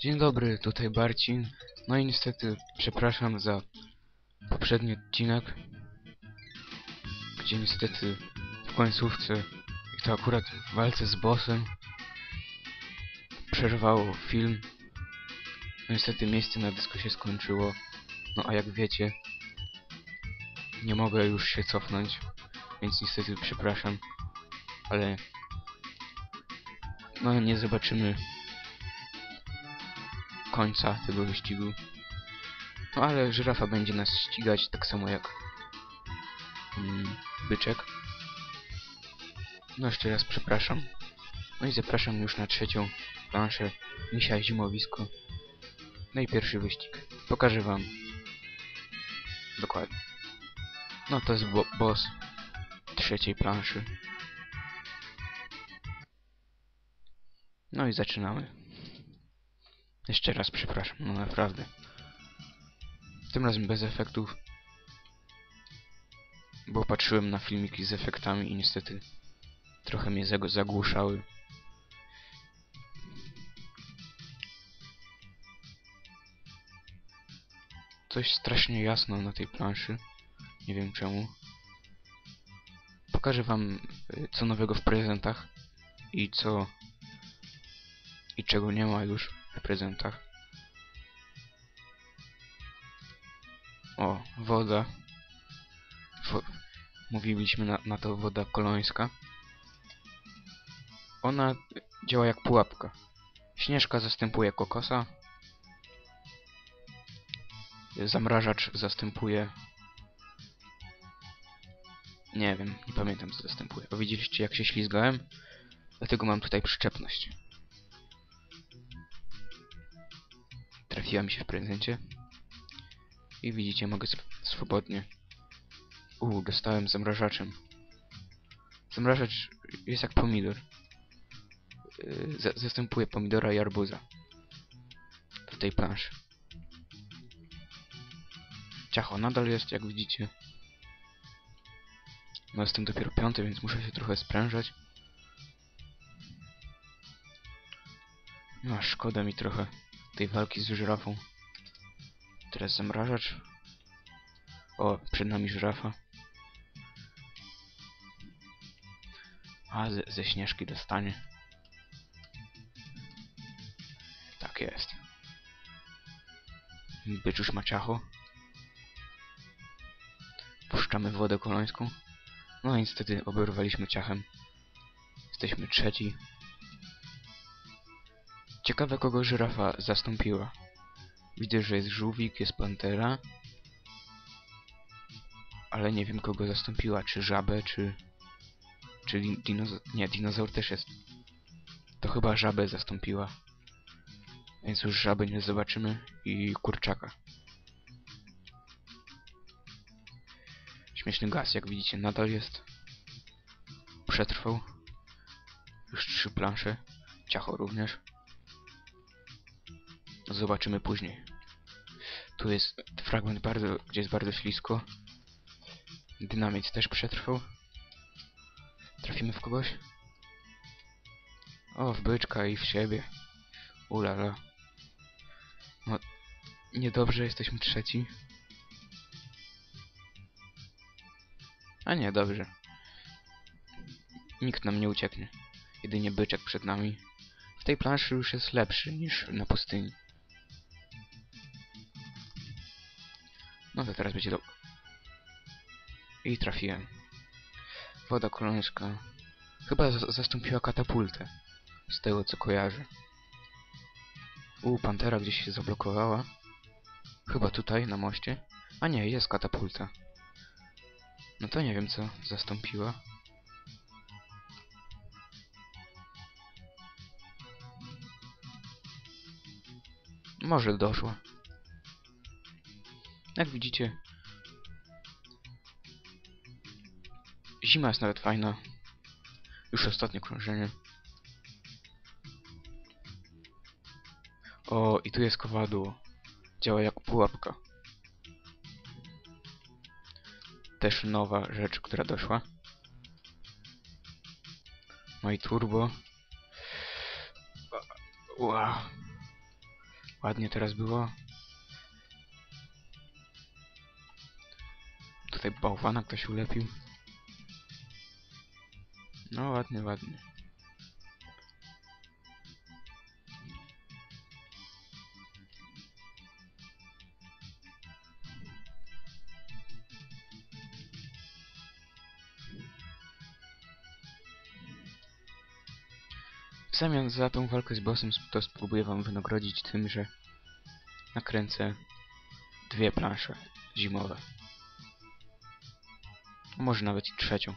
Dzień dobry, tutaj Barcin. No i niestety przepraszam za poprzedni odcinek, gdzie niestety w końcówce, i to akurat w walce z bossem, przerwało film. No niestety miejsce na dysku się skończyło. No a jak wiecie, nie mogę już się cofnąć, więc niestety przepraszam, ale no nie zobaczymy końca tego wyścigu. No ale żyrafa będzie nas ścigać tak samo jak mm, byczek. No jeszcze raz przepraszam. No i zapraszam już na trzecią planszę Misia Zimowisko. No i pierwszy wyścig. Pokażę wam dokładnie. No to jest bo boss trzeciej planszy. No i zaczynamy. Jeszcze raz przepraszam, no naprawdę. Tym razem bez efektów. Bo patrzyłem na filmiki z efektami i niestety trochę mnie zag zagłuszały. Coś strasznie jasno na tej planszy. Nie wiem czemu. Pokażę wam y, co nowego w prezentach i co i czego nie ma już prezentach. O, woda. Wo Mówiliśmy na, na to woda kolońska. Ona działa jak pułapka. Śnieżka zastępuje kokosa. Zamrażacz zastępuje... Nie wiem, nie pamiętam co zastępuje. Widzieliście jak się ślizgałem? Dlatego mam tutaj przyczepność. Trafiła mi się w prezencie. I widzicie, mogę sw swobodnie. Uuu, dostałem zamrażaczem. Zamrażacz jest jak pomidor. Yy, za zastępuje pomidora i arbuza. W tej planszy. Ciacho nadal jest, jak widzicie. No jestem dopiero piąty, więc muszę się trochę sprężać. No, szkoda mi trochę tej walki z żyrafą. Teraz zamrażacz. O, przed nami żyrafa. A, ze, ze śnieżki dostanie. Tak jest. Byczuś ma ciacho. Puszczamy wodę kolońską. No i niestety oberwaliśmy ciachem. Jesteśmy trzeci. Ciekawe kogo żyrafa zastąpiła. Widzę, że jest żółwik, jest pantera. Ale nie wiem kogo zastąpiła, czy żabę, czy... Czy dinozaur... Nie, dinozaur też jest. To chyba żabę zastąpiła. Więc już żaby nie zobaczymy i kurczaka. Śmieszny gaz, jak widzicie, nadal jest. Przetrwał. Już trzy plansze. Ciacho również. Zobaczymy później. Tu jest fragment, bardzo, gdzie jest bardzo ślisko. Dynamit też przetrwał. Trafimy w kogoś? O, w byczka i w siebie. Ulala. No, niedobrze, jesteśmy trzeci. A nie, dobrze. Nikt nam nie ucieknie. Jedynie byczek przed nami. W tej planszy już jest lepszy niż na pustyni. No to teraz będzie do... I trafiłem. Woda kolońska. Chyba zastąpiła katapultę. Z tego co kojarzę. U, pantera gdzieś się zablokowała. Chyba tutaj, na moście. A nie, jest katapulta. No to nie wiem co zastąpiła. Może doszła. Jak widzicie, zima jest nawet fajna. Już ostatnie krążenie. O, i tu jest kowadło. Działa jak pułapka. Też nowa rzecz, która doszła. No i turbo. Wow. Ładnie teraz było. Tutaj bałwana ktoś ulepił. No ładnie, ładnie. W zamian za tą walkę z bossem to spróbuję wam wynagrodzić tym, że nakręcę dwie plansze zimowe. Może nawet i trzecią.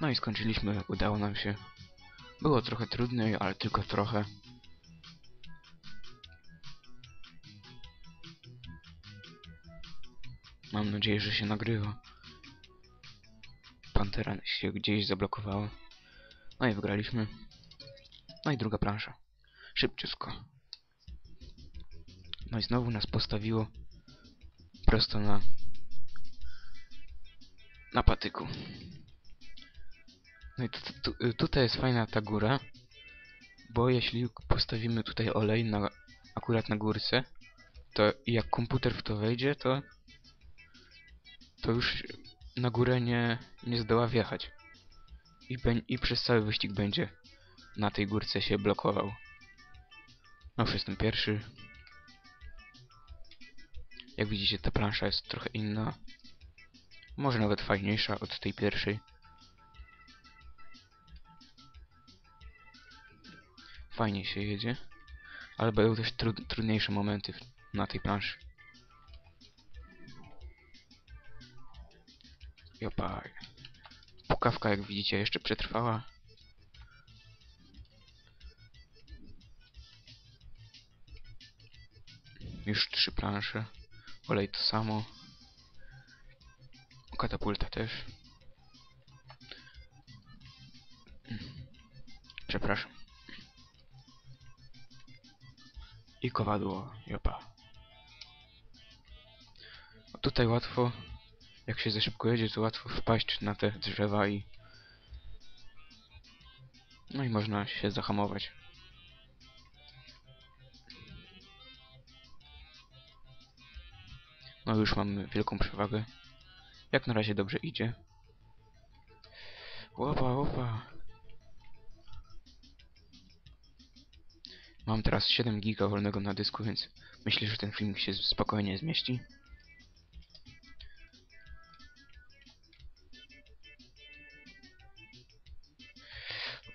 No i skończyliśmy, udało nam się. Było trochę trudniej, ale tylko trochę. Mam nadzieję, że się nagrywa. Pantera się gdzieś zablokowała. No i wygraliśmy. No i druga plansza. Szybciutko. No i znowu nas postawiło prosto na na patyku. No i tu, tu, tutaj jest fajna ta góra, bo jeśli postawimy tutaj olej na, akurat na górce, to jak komputer w to wejdzie, to to już na górę nie, nie zdoła wjechać. I, I przez cały wyścig będzie na tej górce się blokował. No już jestem pierwszy. Jak widzicie ta plansza jest trochę inna. Może nawet fajniejsza od tej pierwszej. Fajnie się jedzie. Ale będą też trud trudniejsze momenty na tej planszy. Jopaj. Pukawka jak widzicie jeszcze przetrwała. Już trzy plansze. Olej to samo. Katapulta też. Przepraszam. I kowadło, jopa. A tutaj łatwo, jak się za szybko jedzie, to łatwo wpaść na te drzewa i... No i można się zahamować. No już mamy wielką przewagę. Jak na razie dobrze idzie. Łopa, łopa. Mam teraz 7 giga wolnego na dysku, więc myślę, że ten film się spokojnie zmieści.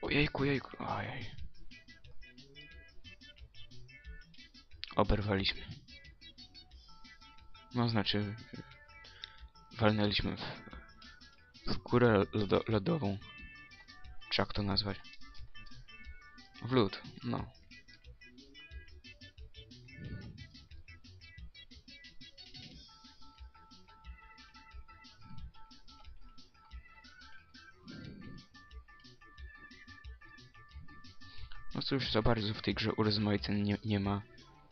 Ojejku, jejku, ojej. Oberwaliśmy. No, znaczy... Walnęliśmy w, w górę lodo, lodową. Czy jak to nazwać? W lód, no. No cóż, za bardzo w tej grze urozmaiceń nie, nie ma,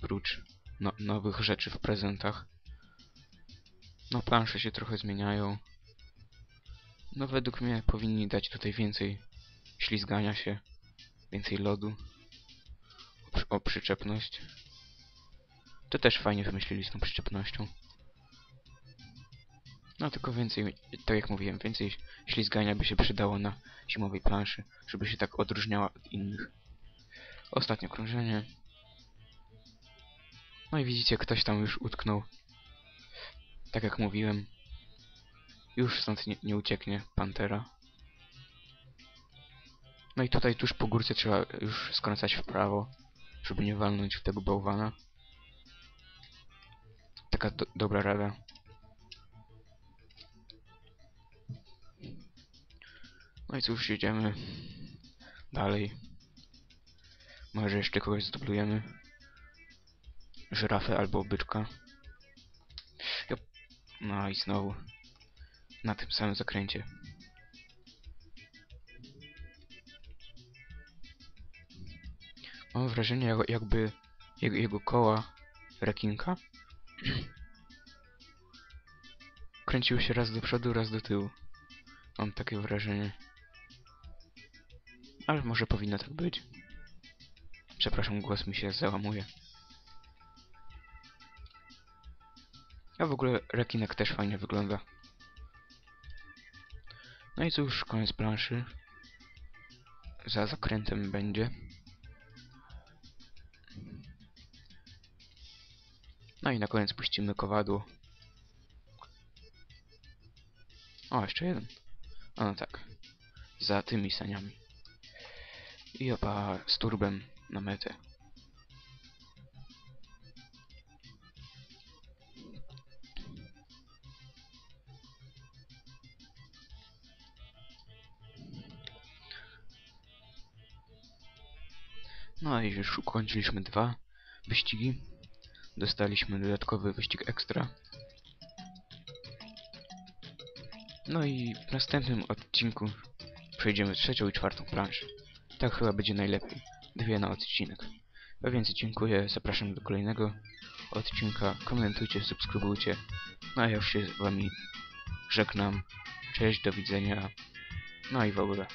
prócz no, nowych rzeczy w prezentach. No plansze się trochę zmieniają. No według mnie powinni dać tutaj więcej ślizgania się, więcej lodu, o, o przyczepność. To też fajnie wymyślili z tą przyczepnością. No tylko więcej, tak jak mówiłem, więcej ślizgania by się przydało na zimowej planszy, żeby się tak odróżniała od innych. Ostatnie krążenie. No i widzicie, ktoś tam już utknął. Tak jak mówiłem. Już stąd nie, nie ucieknie Pantera. No i tutaj tuż po górce trzeba już skręcać w prawo, żeby nie walnąć w tego bałwana. Taka do, dobra rada. No i cóż, jedziemy dalej. Może jeszcze kogoś zdublujemy. Żyrafę albo byczka. No i znowu na tym samym zakręcie. Mam wrażenie, jak- jakby jego, jego koła rekinka kręciły się raz do przodu, raz do tyłu. Mam takie wrażenie. Ale może powinno tak być. Przepraszam, głos mi się załamuje. A w ogóle rekinek też fajnie wygląda. No i cóż, koniec planszy. Za zakrętem będzie. No i na koniec puścimy kowadło. O, jeszcze jeden. A no tak. Za tymi saniami. I opa z turbem na metę. No i już ukończyliśmy dwa wyścigi. Dostaliśmy dodatkowy wyścig ekstra. No i w następnym odcinku przejdziemy trzecią i czwartą planszę. Tak chyba będzie najlepiej. Dwie na odcinek. A więc dziękuję, zapraszam do kolejnego odcinka. Komentujcie, subskrybujcie. No a ja już się z wami żegnam. Cześć, do widzenia. No i w ogóle.